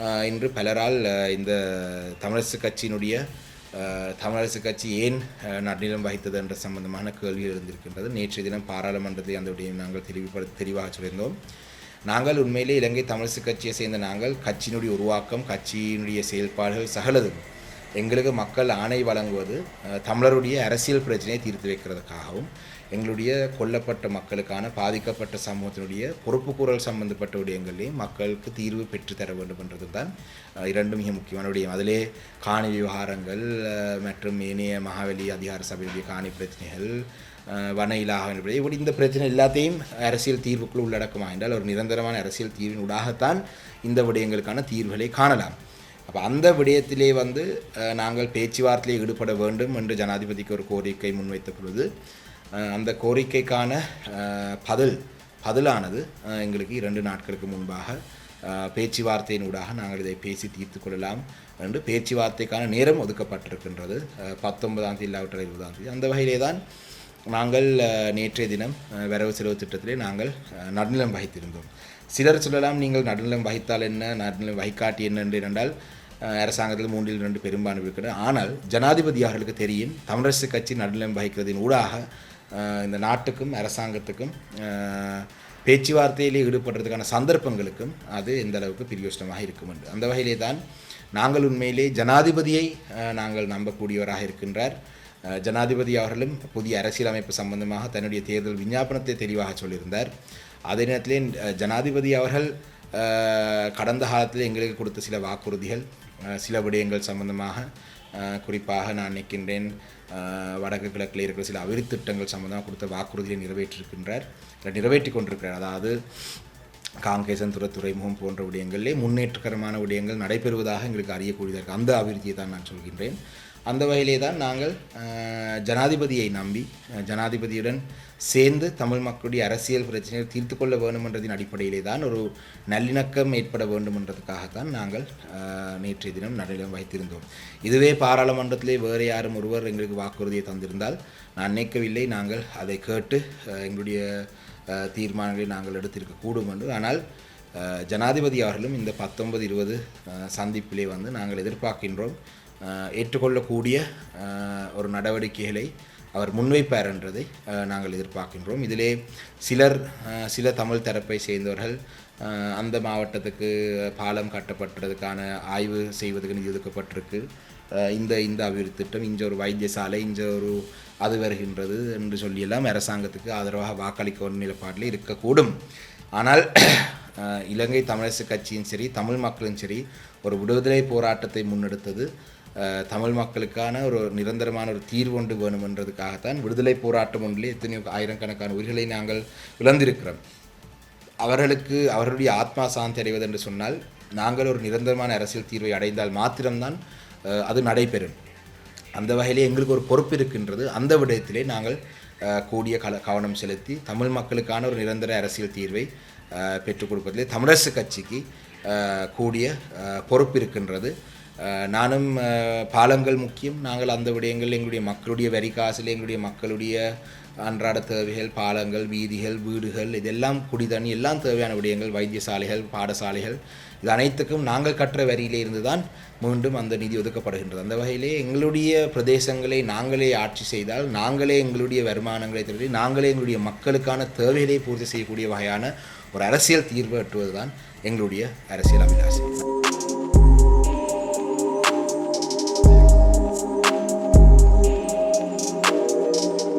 இன்று பலரால் இந்த தமிழரசு கட்சியினுடைய தமிழரசு கட்சி ஏன் நடுநிலம் வகித்தது என்ற சம்பந்தமான கேள்வி எழுந்திருக்கின்றது. நேற்றைய தினம் பாராளுமன்றத்தில் அந்த விடயம் நாங்கள் தெளிவுபடு தெளிவாக சொல்லியிருந்தோம். நாங்கள் உண்மையிலே இலங்கை தமிழரசு கட்சியை சேர்ந்த நாங்கள் கட்சியினுடைய உருவாக்கம் கட்சியினுடைய செயல்பாடுகள் சகலதும் எங்களுக்கு மக்கள் ஆணை வழங்குவது தமிழருடைய அரசியல் பிரச்சனையை தீர்த்து வைக்கிறதுக்காகவும் எங்களுடைய கொல்லப்பட்ட மக்களுக்கான பாதிக்கப்பட்ட சமூகத்தினுடைய பொறுப்புக்கூறல் சம்பந்தப்பட்ட விடயங்களையும் மக்களுக்கு தீர்வு பெற்றுத்தர வேண்டும் என்றது தான் இரண்டு இரண்டும் மிக முக்கியமான விடயம். அதிலே காணி விவகாரங்கள் மற்றும் ஏனைய மகாவலி அதிகார சபையுடைய காணி பிரச்சனைகள் அஹ், வன இப்படி இந்த பிரச்சனை எல்லாத்தையும் அரசியல் தீர்வுக்குள் உள்ளடக்குமா என்றால் ஒரு நிரந்தரமான அரசியல் தீர்வின் ஊடாகத்தான் இந்த விடயங்களுக்கான தீர்வுகளை காணலாம். அப்போ அந்த விடயத்திலே வந்து நாங்கள் பேச்சுவார்த்தையில் ஈடுபட வேண்டும் என்று ஜனாதிபதிக்கு ஒரு கோரிக்கை முன்வைத்த பொழுது அந்த கோரிக்கைக்கான பதில் பதிலானது எங்களுக்கு இரண்டு நாட்களுக்கு முன்பாக பேச்சுவார்த்தையினூடாக நாங்கள் இதை பேசி தீர்த்து கொள்ளலாம் என்று பேச்சுவார்த்தைக்கான நேரம் ஒதுக்கப்பட்டிருக்கின்றது. பத்தொன்பதாம் தேதி இல்லாவிட்டால் இருபதாம் தேதி. அந்த வகையிலே தான் நாங்கள் நேற்றைய தினம் வரவு செலவு திட்டத்திலே நாங்கள் நடுநிலம் வகித்திருந்தோம். சிலர் சொல்லலாம் நீங்கள் நடுநிலம் வகித்தால் என்ன? நடுநிலம் வகிக்காட்டி என்ன? என்று என்றால் அரசாங்கத்தில் மூன்றில் ரெண்டு பெரும்பான்மை இருக்கிறது. ஆனால் ஜனாதிபதி அவர்களுக்கு தெரியும் தமிழரசு கட்சி நடுநிலம் வகிக்கிறதின் ஊடாக இந்த நாட்டுக்கும் அரசாங்கத்துக்கும் பேச்சுவார்த்தையிலே ஈடுபடுறதுக்கான சந்தர்ப்பங்களுக்கும் அது எந்த அளவுக்கு பிரியோஷ்டமாக இருக்கும் என்று. அந்த வகையிலே தான் நாங்கள் உண்மையிலே ஜனாதிபதியை நாங்கள் நம்பக்கூடியவராக இருக்கின்றார். ஜனாதிபதி அவர்களும் புதிய அரசியலமைப்பு சம்பந்தமாக தன்னுடைய தேர்தல் விஞ்ஞாபனத்தை தெளிவாக சொல்லியிருந்தார். அதே நேரத்திலே ஜனாதிபதி அவர்கள் கடந்த காலத்தில் எங்களுக்கு கொடுத்த சில வாக்குறுதிகள் சில விடயங்கள் சம்பந்தமாக குறிப்பாக நான் நினைக்கின்றேன் வடக்கு கிழக்கில் இருக்கிற சில அபிவிருத்தி திட்டங்கள் சம்பந்தமாக கொடுத்த வாக்குறுதியை நிறைவேற்றிருக்கின்றார். இல்லை நிறைவேற்றி கொண்டிருக்கிறார். அதாவது காங்கேசன் துறை துறைமுகம் போன்ற விடயங்களிலே முன்னேற்றகரமான விடயங்கள் நடைபெறுவதாக எங்களுக்கு அறியக்கூடியதாக இருக்குது அந்த அபிவிருத்தியை தான் நான் சொல்கின்றேன். அந்த வகையிலே தான் நாங்கள் ஜனாதிபதியை நம்பி ஜனாதிபதியுடன் சேர்ந்து தமிழ் மக்களுடைய அரசியல் பிரச்சனையை தீர்த்து கொள்ள வேண்டும் என்றதின் அடிப்படையிலே தான் ஒரு நல்லிணக்கம் ஏற்பட வேண்டும் என்றதுக்காகத்தான் நாங்கள் நேற்றைய தினம் நடுநிலம் வைத்திருந்தோம். இதுவே பாராளுமன்றத்திலே வேறு யாரும் ஒருவர் எங்களுக்கு வாக்குறுதியை தந்திருந்தால் நான் நினைக்கவில்லை. நாங்கள் அதை கேட்டு எங்களுடைய தீர்மானங்களை நாங்கள் எடுத்திருக்கக்கூடும் என்று. ஆனால் ஜனாதிபதி அவர்களும் இந்த பத்தொன்பது இருபது சந்திப்பிலே வந்து நாங்கள் எதிர்பார்க்கின்றோம். ஏற்றுக்கொள்ளக்கூடிய ஒரு நடவடிக்கைகளை அவர் முன்வைப்பார் என்றதை நாங்கள் எதிர்பார்க்கின்றோம். இதிலே சிலர் சில தமிழ் தரப்பை சேர்ந்தவர்கள் அந்த மாவட்டத்துக்கு பாலம் கட்டப்பட்டதுக்கான ஆய்வு செய்வதற்கு நிதி ஒதுக்கப்பட்டிருக்கு இந்த இந்த அபிவிருத்தி திட்டம் இங்கே ஒரு வைத்தியசாலை இங்கே ஒரு அது வருகின்றது என்று சொல்லியெல்லாம் அரசாங்கத்துக்கு ஆதரவாக வாக்களிக்க ஒரு நிலப்பாட்டில் இருக்கக்கூடும். ஆனால் இலங்கை தமிழரசு கட்சியும் சரி தமிழ் மக்களும் சரி ஒரு விடுதலை போராட்டத்தை முன்னெடுத்தது தமிழ் மக்களுக்கான ஒரு நிரந்தரமான ஒரு தீர்வு ஒன்று வேணுமென்றதுக்காகத்தான் விடுதலை போராட்டம் ஒன்றிலே எத்தனையோ ஆயிரக்கணக்கான உயிர்களை நாங்கள் இழந்திருக்கிறோம். அவர்களுக்கு அவர்களுடைய ஆத்மா சாந்தி அடைவது என்று சொன்னால் நாங்கள் ஒரு நிரந்தரமான அரசியல் தீர்வை அடைந்தால் மாத்திரம்தான் அது நடைபெறும். அந்த வகையிலே எங்களுக்கு ஒரு பொறுப்பு இருக்கின்றது. அந்த விடயத்திலே நாங்கள் கூடிய கல கவனம் செலுத்தி தமிழ் மக்களுக்கான ஒரு நிரந்தர அரசியல் தீர்வை பெற்றுக் கொடுப்பதிலே தமிழரசு கட்சிக்கு கூடிய பொறுப்பு இருக்கின்றது. நானும் பாலங்கள் முக்கியம். நாங்கள் அந்த விடயங்கள் எங்களுடைய மக்களுடைய வரி காசில் எங்களுடைய மக்களுடைய அன்றாட தேவைகள் பாலங்கள் வீதிகள் வீடுகள் இதெல்லாம் குடிதண்ணி எல்லாம் தேவையான விடயங்கள் வைத்தியசாலைகள் பாடசாலைகள் இது அனைத்துக்கும் நாங்கள் கற்ற வரியிலே இருந்து தான் மீண்டும் அந்த நிதி ஒதுக்கப்படுகின்றது. அந்த வகையிலே எங்களுடைய பிரதேசங்களை நாங்களே ஆட்சி செய்தால் நாங்களே எங்களுடைய வருமானங்களை திருடி நாங்களே எங்களுடைய மக்களுக்கான தேவைகளை பூர்த்தி செய்யக்கூடிய வகையான ஒரு அரசியல் தீர்வு எட்டுவதுதான் எங்களுடைய அரசியல் அபிலாஷை